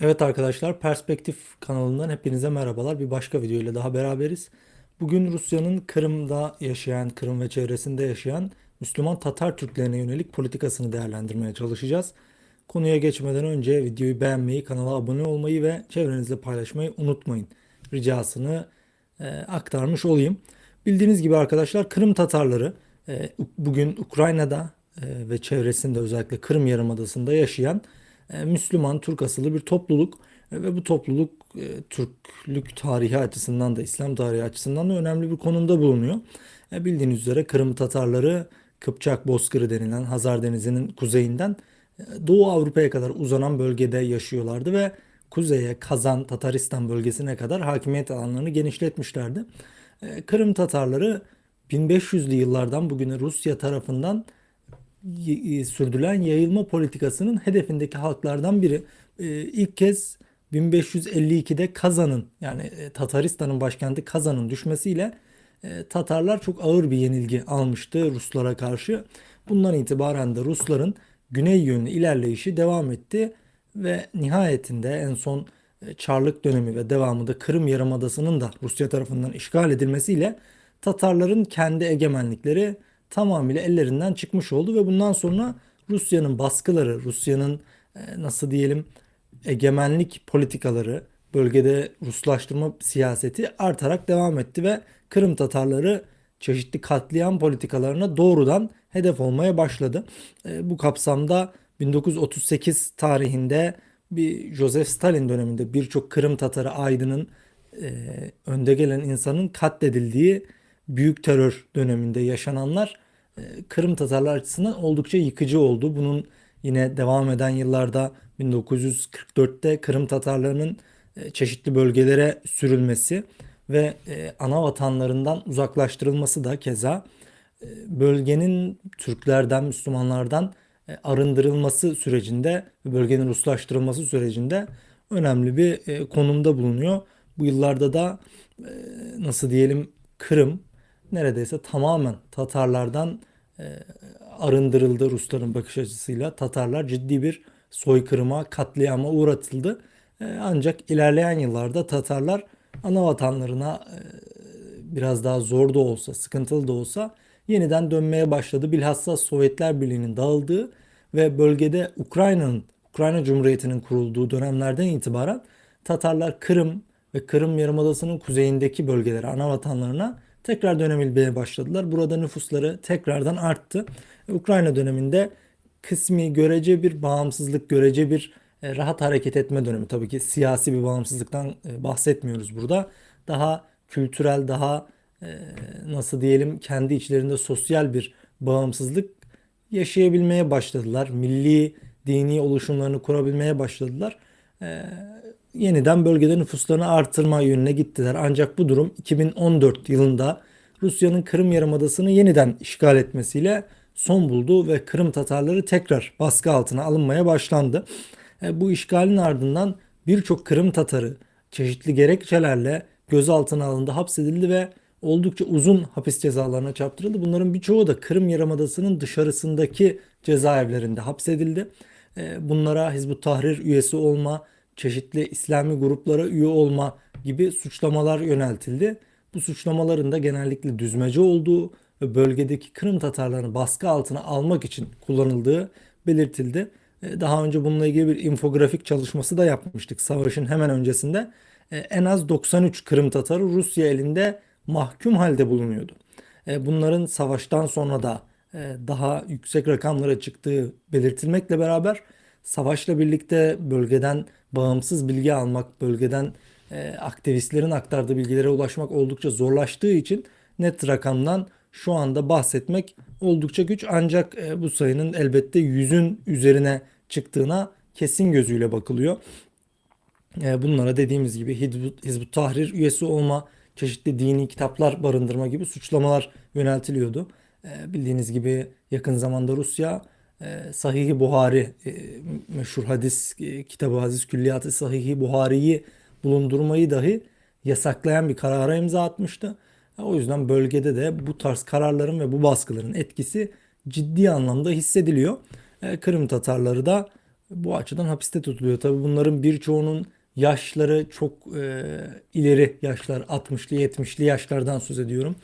Evet arkadaşlar Perspektif kanalından hepinize merhabalar. Bir başka video ile daha beraberiz. Bugün Rusya'nın Kırım'da yaşayan, Kırım ve çevresinde yaşayan Müslüman Tatar Türklerine yönelik politikasını değerlendirmeye çalışacağız. Konuya geçmeden önce videoyu beğenmeyi, kanala abone olmayı ve çevrenizle paylaşmayı unutmayın. Ricasını e, aktarmış olayım. Bildiğiniz gibi arkadaşlar Kırım Tatarları e, bugün Ukrayna'da e, ve çevresinde özellikle Kırım Yarımadası'nda yaşayan Müslüman, Türk asıllı bir topluluk E, ve bu topluluk e, Türklük tarihi açısından da İslam tarihi açısından da önemli bir konumda bulunuyor. E, Bildiğiniz üzere Kırım Tatarları Kıpçak Bozkırı denilen Hazar Denizi'nin kuzeyinden e, Doğu Avrupa'ya kadar uzanan bölgede yaşıyorlardı ve kuzeye Kazan, Tataristan bölgesine kadar hakimiyet alanlarını genişletmişlerdi. E, Kırım Tatarları 1500'lü yıllardan bugüne Rusya tarafından sürdürülen yayılma politikasının hedefindeki halklardan biri. Ee, ilk kez 1552'de Kazan'ın yani e, Tataristan'ın başkenti Kazan'ın düşmesiyle e, Tatarlar çok ağır bir yenilgi almıştı Ruslara karşı. Bundan itibaren de Rusların güney yönlü ilerleyişi devam etti ve nihayetinde en son e, Çarlık dönemi ve devamında Kırım Yarımadası'nın da Rusya tarafından işgal edilmesiyle Tatarların kendi egemenlikleri tamamıyla ellerinden çıkmış oldu ve bundan sonra Rusya'nın baskıları, Rusya'nın e, nasıl diyelim egemenlik politikaları, bölgede Ruslaştırma siyaseti artarak devam etti ve Kırım Tatarları çeşitli katliam politikalarına doğrudan hedef olmaya başladı. E, bu kapsamda 1938 tarihinde bir Joseph Stalin döneminde birçok Kırım Tatarı aydının e, önde gelen insanın katledildiği büyük terör döneminde yaşananlar e, Kırım Tatarlar açısından oldukça yıkıcı oldu. Bunun yine devam eden yıllarda 1944'te Kırım Tatarlarının e, çeşitli bölgelere sürülmesi ve e, ana vatanlarından uzaklaştırılması da keza bölgenin Türklerden, Müslümanlardan arındırılması sürecinde bölgenin Ruslaştırılması sürecinde önemli bir konumda bulunuyor. Bu yıllarda da nasıl diyelim Kırım neredeyse tamamen Tatarlardan e, arındırıldı Rusların bakış açısıyla. Tatarlar ciddi bir soykırıma, katliama uğratıldı. E, ancak ilerleyen yıllarda Tatarlar ana vatanlarına e, biraz daha zor da olsa, sıkıntılı da olsa yeniden dönmeye başladı. Bilhassa Sovyetler Birliği'nin dağıldığı ve bölgede Ukrayna'nın, Ukrayna Cumhuriyeti'nin kurulduğu dönemlerden itibaren Tatarlar Kırım ve Kırım Yarımadası'nın kuzeyindeki bölgelere, ana vatanlarına tekrar dönebilmeye başladılar. Burada nüfusları tekrardan arttı. Ukrayna döneminde kısmi görece bir bağımsızlık, görece bir e, rahat hareket etme dönemi. Tabii ki siyasi bir bağımsızlıktan e, bahsetmiyoruz burada. Daha kültürel, daha e, nasıl diyelim kendi içlerinde sosyal bir bağımsızlık yaşayabilmeye başladılar. Milli, dini oluşumlarını kurabilmeye başladılar. E, yeniden bölgede nüfuslarını artırma yönüne gittiler. Ancak bu durum 2014 yılında Rusya'nın Kırım Yarımadası'nı yeniden işgal etmesiyle son buldu ve Kırım Tatarları tekrar baskı altına alınmaya başlandı. E, bu işgalin ardından birçok Kırım Tatarı çeşitli gerekçelerle gözaltına alındı, hapsedildi ve oldukça uzun hapis cezalarına çarptırıldı. Bunların birçoğu da Kırım Yarımadası'nın dışarısındaki cezaevlerinde hapsedildi. E, bunlara Hizbut Tahrir üyesi olma, çeşitli İslami gruplara üye olma gibi suçlamalar yöneltildi. Bu suçlamaların da genellikle düzmece olduğu ve bölgedeki Kırım Tatarlarını baskı altına almak için kullanıldığı belirtildi. E, Daha önce bununla ilgili bir infografik çalışması da yapmıştık. Savaşın hemen öncesinde e, en az 93 Kırım Tatarı Rusya elinde mahkum halde bulunuyordu. Bunların savaştan sonra da daha yüksek rakamlara çıktığı belirtilmekle beraber savaşla birlikte bölgeden bağımsız bilgi almak, bölgeden e, aktivistlerin aktardığı bilgilere ulaşmak oldukça zorlaştığı için net rakamdan şu anda bahsetmek oldukça güç. Ancak e, bu sayının elbette yüzün üzerine çıktığına kesin gözüyle bakılıyor. E, bunlara dediğimiz gibi Hizbut Tahrir üyesi olma, çeşitli dini kitaplar barındırma gibi suçlamalar yöneltiliyordu. E, bildiğiniz gibi yakın zamanda Rusya e, Sahih-i Buhari e, meşhur hadis e, kitabı hadis külliyatı Sahih-i Buhari'yi bulundurmayı dahi yasaklayan bir karara imza atmıştı. O yüzden bölgede de bu tarz kararların ve bu baskıların etkisi ciddi anlamda hissediliyor. Kırım Tatarları da bu açıdan hapiste tutuluyor. Tabii bunların birçoğunun yaşları çok e, ileri yaşlar 60'lı 70'li yaşlardan söz ediyorum.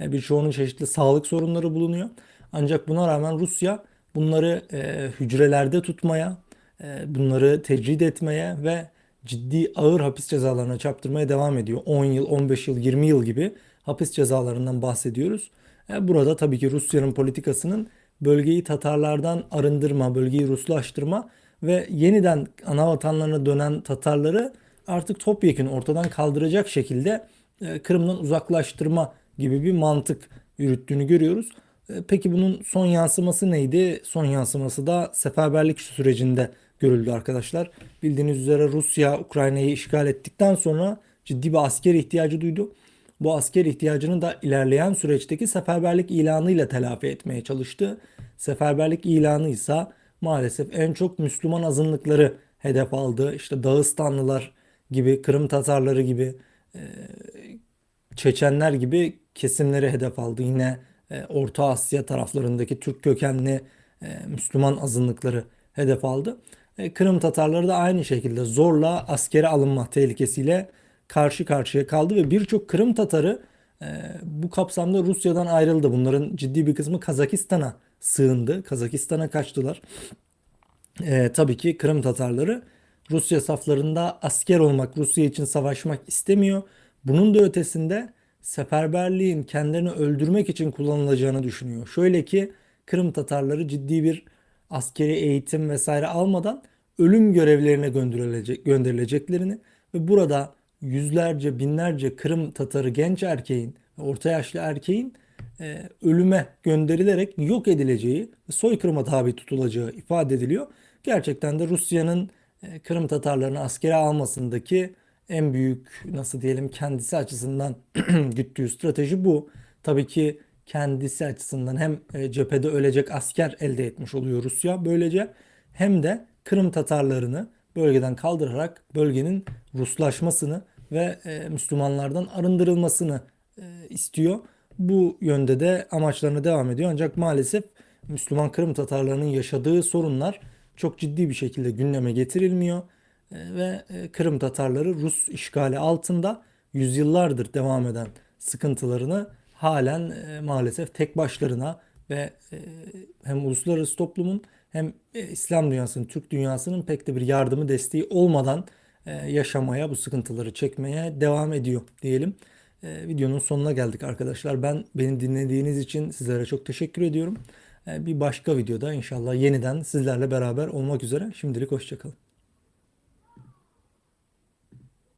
Birçoğunun çeşitli sağlık sorunları bulunuyor. Ancak buna rağmen Rusya bunları e, hücrelerde tutmaya, e, bunları tecrid etmeye ve ciddi ağır hapis cezalarına çarptırmaya devam ediyor. 10 yıl, 15 yıl, 20 yıl gibi hapis cezalarından bahsediyoruz. E, burada tabii ki Rusya'nın politikasının bölgeyi Tatarlardan arındırma, bölgeyi Ruslaştırma ve yeniden ana vatanlarına dönen Tatarları artık topyekun ortadan kaldıracak şekilde e, Kırım'dan uzaklaştırma gibi bir mantık yürüttüğünü görüyoruz. E, Peki bunun son yansıması neydi? Son yansıması da seferberlik sürecinde görüldü arkadaşlar. Bildiğiniz üzere Rusya Ukrayna'yı işgal ettikten sonra ciddi bir asker ihtiyacı duydu. Bu asker ihtiyacını da ilerleyen süreçteki seferberlik ilanıyla telafi etmeye çalıştı. Seferberlik ilanı ise maalesef en çok Müslüman azınlıkları hedef aldı. İşte Dağıstanlılar gibi, Kırım Tatarları gibi, e, Çeçenler gibi kesimleri hedef aldı. Yine e, Orta Asya taraflarındaki Türk kökenli e, Müslüman azınlıkları hedef aldı. E, Kırım Tatarları da aynı şekilde zorla askere alınma tehlikesiyle karşı karşıya kaldı ve birçok Kırım Tatarı e, bu kapsamda Rusya'dan ayrıldı. Bunların ciddi bir kısmı Kazakistan'a sığındı. Kazakistan'a kaçtılar. E, tabii ki Kırım Tatarları Rusya saflarında asker olmak, Rusya için savaşmak istemiyor. Bunun da ötesinde seferberliğin kendilerini öldürmek için kullanılacağını düşünüyor. Şöyle ki Kırım Tatarları ciddi bir askeri eğitim vesaire almadan ölüm görevlerine gönderilecek, gönderileceklerini ve burada yüzlerce binlerce Kırım Tatarı genç erkeğin, orta yaşlı erkeğin e, ölüme gönderilerek yok edileceği, soykırıma tabi tutulacağı ifade ediliyor. Gerçekten de Rusya'nın e, Kırım Tatarlarını askere almasındaki en büyük nasıl diyelim kendisi açısından güttüğü strateji bu. Tabii ki kendisi açısından hem e, cephede ölecek asker elde etmiş oluyor Rusya böylece hem de Kırım Tatarlarını bölgeden kaldırarak bölgenin Ruslaşmasını ve e, Müslümanlardan arındırılmasını e, istiyor. Bu yönde de amaçlarına devam ediyor. Ancak maalesef Müslüman Kırım Tatarlarının yaşadığı sorunlar çok ciddi bir şekilde gündeme getirilmiyor. E, ve e, Kırım Tatarları Rus işgali altında yüzyıllardır devam eden sıkıntılarını halen e, maalesef tek başlarına ve hem uluslararası toplumun hem İslam dünyasının, Türk dünyasının pek de bir yardımı desteği olmadan yaşamaya, bu sıkıntıları çekmeye devam ediyor diyelim. Videonun sonuna geldik arkadaşlar. Ben beni dinlediğiniz için sizlere çok teşekkür ediyorum. Bir başka videoda inşallah yeniden sizlerle beraber olmak üzere. Şimdilik hoşçakalın.